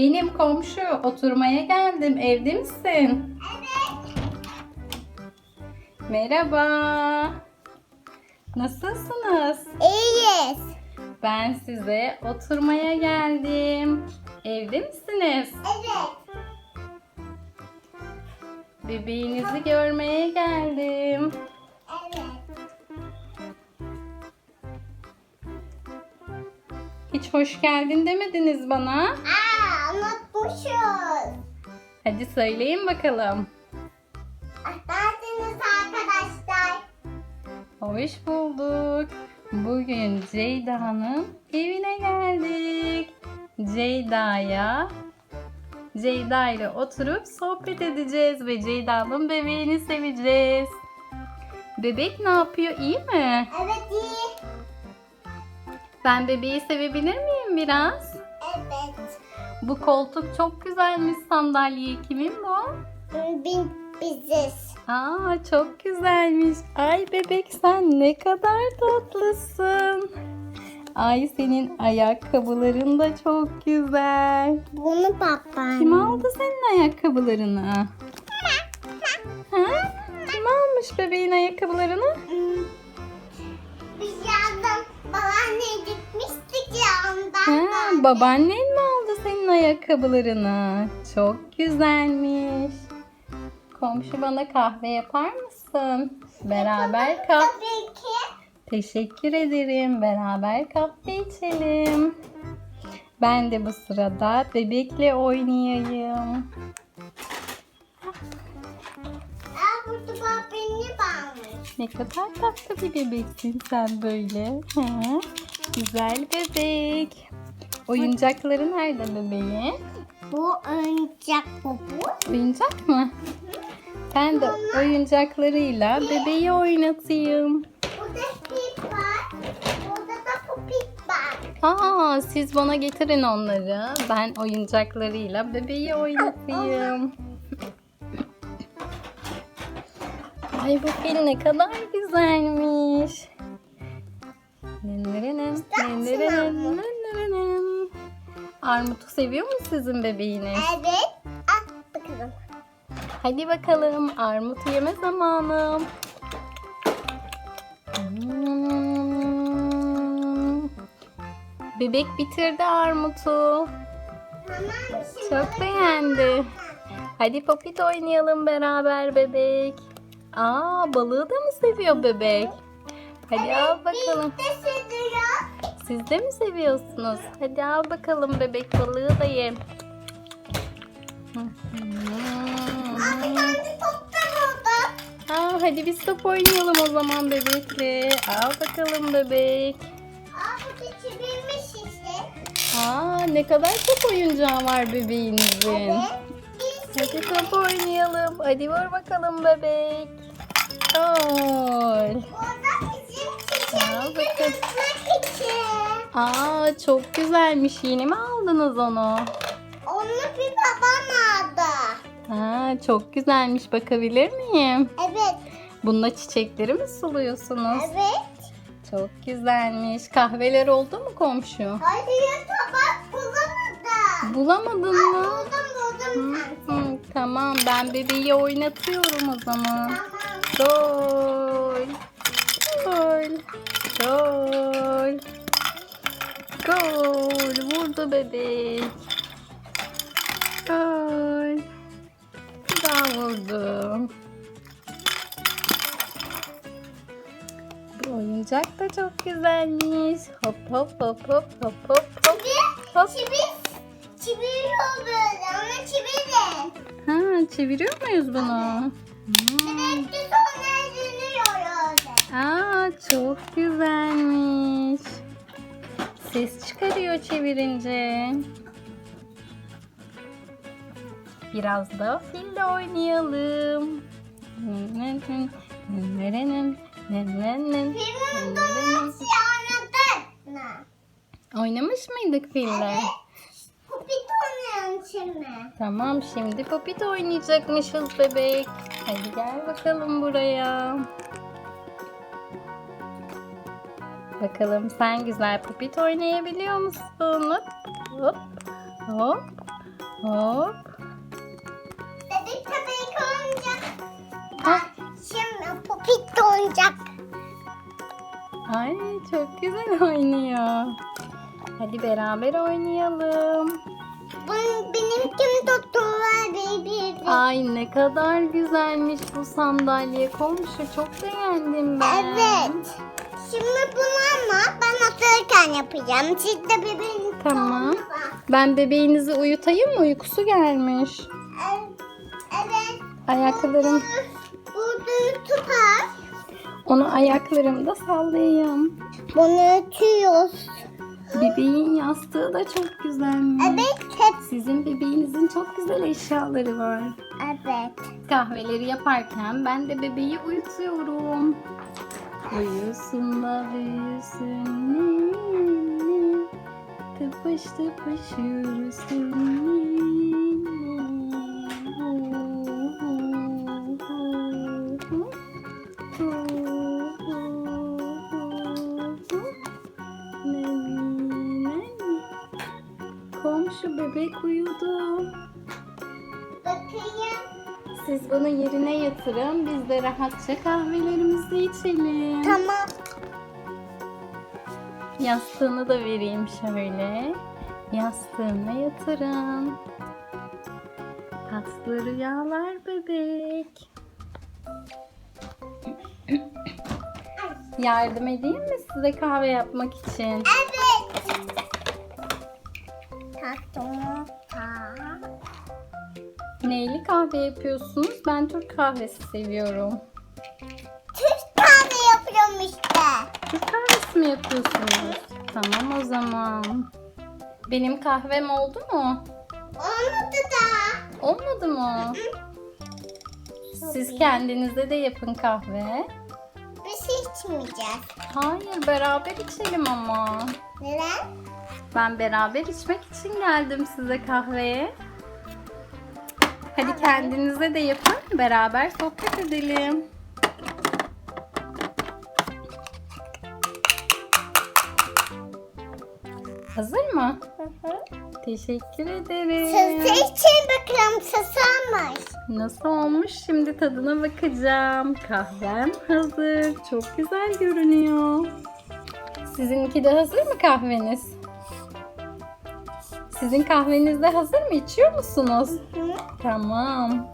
Benim komşu oturmaya geldim. Evde misin? Merhaba. Nasılsınız? İyiyiz. Ben size oturmaya geldim. Evde misiniz? Evet. Bebeğinizi görmeye geldim. Evet. Hiç hoş geldin demediniz bana. Aa, unutmuşuz. Hadi söyleyin bakalım. Neredesiniz arkadaşlar? Hoş bulduk. Bugün Ceyda'nın evine geldik. Ceyda'ya Ceyda ile oturup sohbet edeceğiz ve Ceyda'nın bebeğini seveceğiz. Bebek ne yapıyor? İyi mi? Evet iyi. Ben bebeği sevebilir miyim biraz? Bu koltuk çok güzelmiş sandalye. Kimin bu? Biziz. Aa çok güzelmiş. Ay bebek sen ne kadar tatlısın. Ay senin ayakkabıların da çok güzel. Bunu papağan. Kim aldı senin ayakkabılarını? Ha? Kim almış bebeğin ayakkabılarını? Biz yardım babaanneye gitmiştik ya ondan. Ha, babaannen mi ayakkabılarını? Çok güzelmiş. Komşu bana kahve yapar mısın? Beraber kahve. Tabii ki. Teşekkür ederim. Beraber kahve içelim. Ben de bu sırada bebekle oynayayım. Aa, burada babaanne varmış. Ne kadar tatlı bir bebeksin sen böyle. Hı? Güzel bebek. Oyuncakları nerede bebeğin? Bu oyuncak bu. Oyuncak mı? Ben de oyuncaklarıyla bebeği oynatayım. Burada pip var. Burada da popit var. Aa, siz bana getirin onları. Ben oyuncaklarıyla bebeği oynatayım. Ay bu fil ne kadar güzelmiş. Nennerenem, nennerenem, nennerenem. Armut'u seviyor mu sizin bebeğiniz? Evet. Ah bakalım. Hadi bakalım armut yeme zamanı. Hmm. Bebek bitirdi armutu. Tamam şimdi. Çok beğendi. Hadi popit oynayalım beraber bebek. Aa balığı da mı seviyor bebek? Hadi al bakalım. Seviyoruz. Siz de mi seviyorsunuz? Hadi al bakalım bebek balığı da ye. Abi kendi top da buldum. Aa, hadi biz top oynayalım o zaman bebekle. Al bakalım bebek. Da çevirmiş işte. Aa, ne kadar çok oyuncağı var bebeğinizin. Evet. Hadi top oynayalım. Hadi vur bakalım bebek. Gol. burada bizim çiçeğimizi. Aa, çok güzelmiş. Yeni mi aldınız onu? Onu bir babam aldı. Ha, çok güzelmiş. Bakabilir miyim? Evet. Bununla çiçekleri mi suluyorsunuz? Evet. Çok güzelmiş. Kahveler oldu mu komşu? Hayır tabak bulamadım. Bulamadın Aa, mı? buldum buldum Hı, hı, tamam ben bebeği oynatıyorum o zaman. Tamam. Gol. Gol. Gol. Gol. Vurdu bebek. Gol. Bir daha vurdu. Bu oyuncak da çok güzelmiş. Hop hop hop hop hop hop hop. Hop. Çivir, çeviriyor böyle ama çevirin. Ha, çeviriyor muyuz bunu? Hmm. Çıkarıyor çevirince. Biraz da fille oynayalım. Oynamış mıydık fille? Kupit oynayalım şimdi. Tamam şimdi popit oynayacakmışız bebek. Hadi gel bakalım buraya. Bakalım sen güzel popit oynayabiliyor musun? Hop hop hop Hop. Bebek oyuncak. Ah. Şimdi popit de oyuncak. Ay çok güzel oynuyor. Hadi beraber oynayalım. Bunun benim kim tuttuğum var baby. Ay ne kadar güzelmiş bu sandalye komşu. Çok beğendim ben. Evet. Şimdi bunu ama ben otururken yapacağım. Siz de bebeğin Tamam. Ben bebeğinizi uyutayım mı? Uykusu gelmiş. Evet. Ayaklarım, Burada tutar. onu ayaklarımda sallayayım. Bunu ötüyoruz. Bebeğin yastığı da çok güzelmiş. Evet. Sizin bebeğinizin çok güzel eşyaları var. Evet. Kahveleri yaparken ben de bebeği uyutuyorum. Uyusun da büyüsün ninni. Tıpış tıpış yürüsün. Komşu bebek uyudu. Bakayım. Siz bunu yerine yatırın. Biz de rahatça kahvelerimizi içelim. Tamam. Yastığını da vereyim şöyle. Yastığına yatırın. Tatlı rüyalar bebek. Yardım edeyim mi size kahve yapmak için? Evet. Tatlım. Ta. Neyli kahve yapıyorsunuz? Ben Türk kahvesi seviyorum. Yapıyorsunuz? Tamam o zaman. Benim kahvem oldu mu? Olmadı da. Olmadı mı? Siz kendinize de yapın kahve. Biz içmeyeceğiz. Hayır beraber içelim ama. Neden? Ben beraber içmek için geldim size kahveye. Hadi kendinize de yapın. Beraber sohbet edelim. Hazır mı? Hı hı. Teşekkür ederim. Sesi için bakalım susamış. Nasıl olmuş? Şimdi tadına bakacağım. Kahvem hazır. Çok güzel görünüyor. Sizinki de hazır mı kahveniz? Sizin kahveniz de hazır mı? İçiyor musunuz? Hı. Tamam.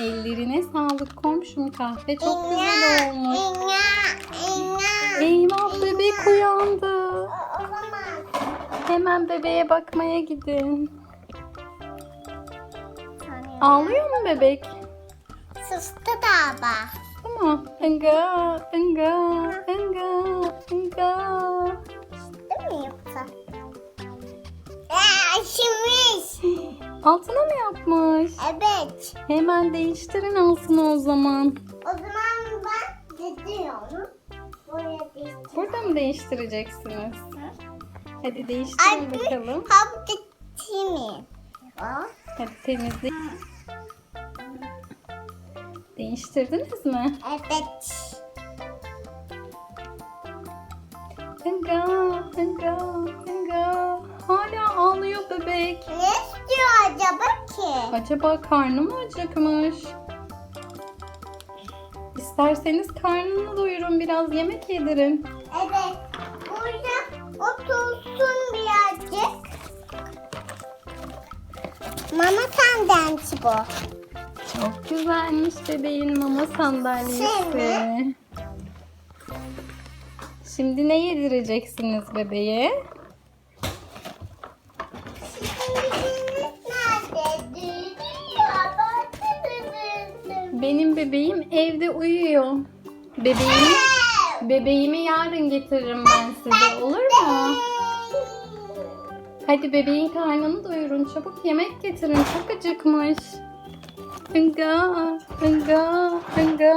Ellerine sağlık komşum kahve çok güzel olmuş. Eyvah bebek uyandı. Olamaz. Hemen bebeğe bakmaya gidin. Ağlıyor mu bebek? Sustu da ama. Tamam. Enga, enga, enga, enga. Değil mi yoksa? Eee şimmiş. Altına mı yapmış? Evet. Hemen değiştirin altını o zaman. O zaman ben gidiyorum. Burada mı değiştireceksiniz? Hadi değiştirin Ay, bakalım. Hapı mi? Hadi temizle. Değiştirdiniz mi? Evet. Enga, enga, enga. Hala ağlıyor bebek. Ne istiyor acaba ki? Acaba karnı mı acıkmış? İsterseniz karnını doyurun biraz yemek yedirin. Evet. Burada otursun birazcık. Mama sandalye bu. Çok güzelmiş bebeğin mama sandalyesi. Şimdi? Şimdi ne yedireceksiniz bebeğe? Benim bebeğim evde uyuyor. Bebeğimi, bebeğimi yarın getiririm ben size olur mu? Hadi bebeğin karnını doyurun çabuk yemek getirin çok acıkmış. Enga, enga, enga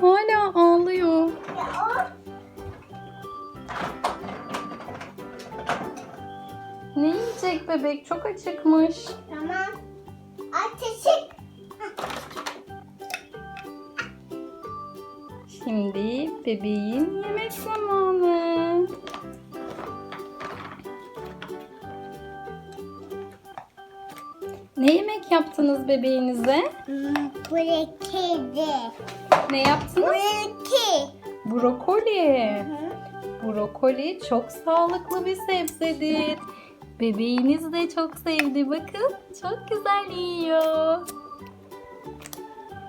hala ağlıyor. Ne yiyecek bebek çok acıkmış. Tamam. Ateşik. Şimdi Bebeğin yemek zamanı. Ne yemek yaptınız bebeğinize? Hmm, brokoli. Ne yaptınız? Brokoli. Brokoli. Hı. Brokoli çok sağlıklı bir sebzedir. Bebeğiniz de çok sevdi. Bakın çok güzel yiyor.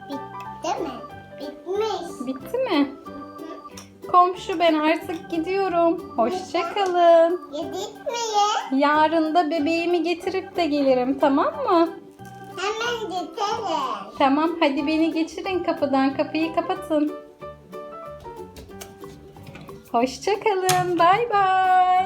Bitti mi? Bitmiş. Bitti mi? Komşu ben artık gidiyorum. Hoşça kalın. Yedik mi ye? Yarın da bebeğimi getirip de gelirim tamam mı? Hemen getirelim. Tamam hadi beni geçirin kapıdan kapıyı kapatın. Hoşça kalın. Bay bay.